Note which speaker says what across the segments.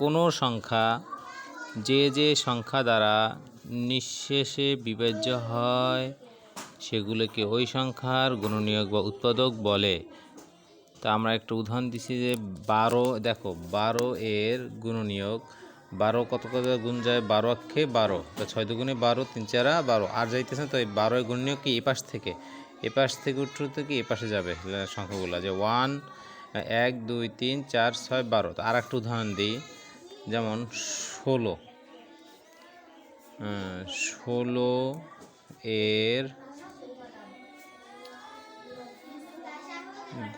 Speaker 1: কোনো সংখ্যা যে যে সংখ্যা দ্বারা নিঃশেষে বিভাজ্য হয়, সেগুলোকে ওই সংখ্যার গুণনীয়ক বা উৎপাদক বলে। তা আমরা একটা উদাহরণ দিছি যে বারো, দেখো, বারো এর গুণনীয়ক, বারো কত কত গুণ যায়? বারো অক্ষে বারো। তা ছয় দুগুণে বারো, তিন চারা বারো। আর যাইতেছে তো এই বারো এর গুণনীয়ক কি? এপাশ থেকে। এপাশ থেকে উঠতে থেকে এপাশে যাবে সংখ্যাগুলো। যে ওয়ান এক, দুই, তিন, চার, ছয়, বারো। তো আর একটা উদাহরণ দিই। যেমন ষোলো। ষোলো এর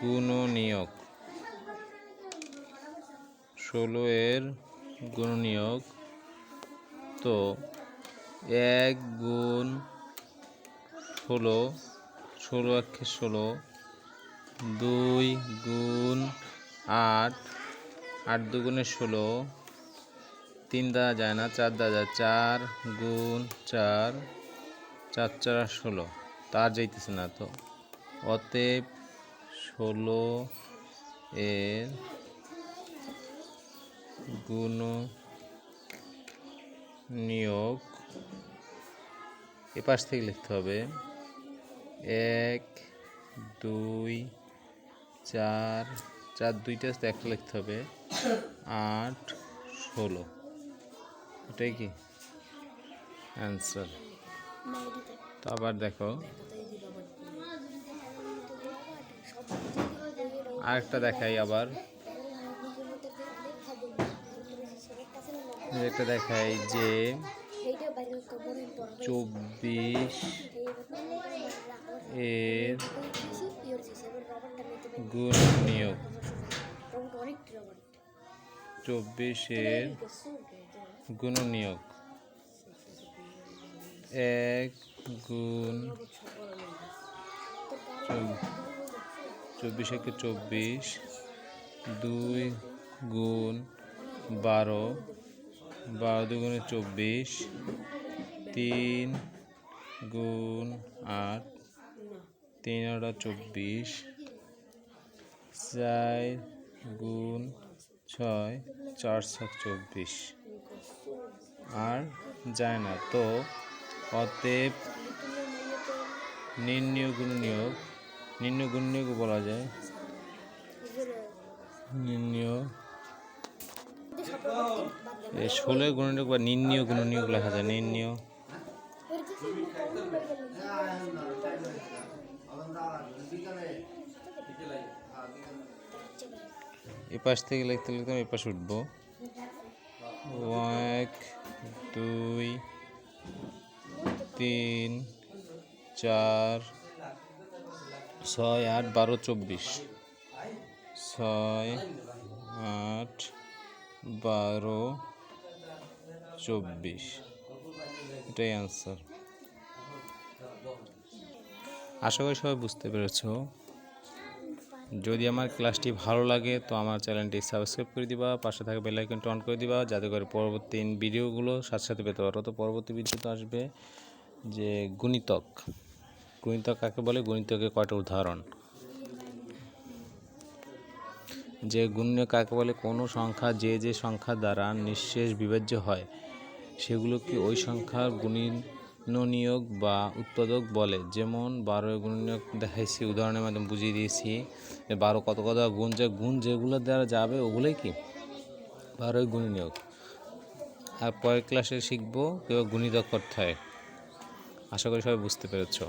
Speaker 1: গুণনীয়ক। ষোলো এর গুণনীয়ক। তো এক গুণ ষোলো ষোলো একে ষোলো, দুই গুণ আট আট দুগুণে ষোলো তিন দেওয়া যায় না, চার দেওয়া যায়। চার গুণ চার চার চার ষোলো। তার যাইতেছে না তো। অতএব ষোলো এর গুণ নিয়োগ এ পাশ থেকে লিখতে হবে। এক, দুই, চার চার দুইটা একটা লিখতে হবে। আট, ষোলো। এটাই কি? অ্যান্সার তো আবার দেখো। আরেকটা দেখাই আবার। একটা দেখাই যে চব্বিশ এর গুণ নিয়োগ। চব্বিশের গুণ নিয়োগ এক গুণ চব্বিশ একে চব্বিশ, দুই গুণ বারো বারো দুগুণে চব্বিশ, তিন গুণ আট, তিন আটা চব্বিশ, চার গুণ ছয়, চার সাত চব্বিশ। আর যায় না। তো অতএব নির্ণয় গুণনীয়ক নির্ণয় বলা যায়। নির্ণয় এই ষোলোর গুণনীয়ক বা নির্ণয় গুণনীয়ক লেখা যায়। নির্ণয় এ পাশ থেকে লিখতে লিখতে আমি এ পাশে উঠবো। এক দুই, তিন, চার, ছয়, আট, বারো, চব্বিশ। ছয়, আট, বারো, চব্বিশ। এটাই অ্যান্সার আশা করি সবাই বুঝতে পেরেছ। যদি আমার ক্লাসটি ভালো লাগে, তো আমার চ্যানেলটি সাবস্ক্রাইব করে দিবা, পাশে থাকা বেল আইকনটি অন করে দিবা, যাতে করে পরবর্তী ভিডিওগুলো সাথে সাথে পেতে পারো। তো পরবর্তী ভিডিওতে আসবে যে গুণিতক। গুণিতক কাকে বলে? গুণিতকের কয়টা উদাহরণ? যে গুণ্য কাকে বলে? কোনো সংখ্যা যে যে সংখ্যা দ্বারা নিঃশেষ বিভাজ্য হয়, সেগুলো কি ওই সংখ্যার গুণনীয়ক বা উৎপাদক বলে। যেমন, বারো নিয়োগ দেখাইছি, উদাহরণের মাধ্যমে বুঝিয়ে দিয়েছি বারো কত কত গুণ যে গুণ যেগুলো দ্বারা যাবে, ওগুলোই কি? বারোই নিয়োগ আর পরের ক্লাসে শিখব কেউ গুণিতক করতে হয়। আশা করি সবাই বুঝতে পেরেছ।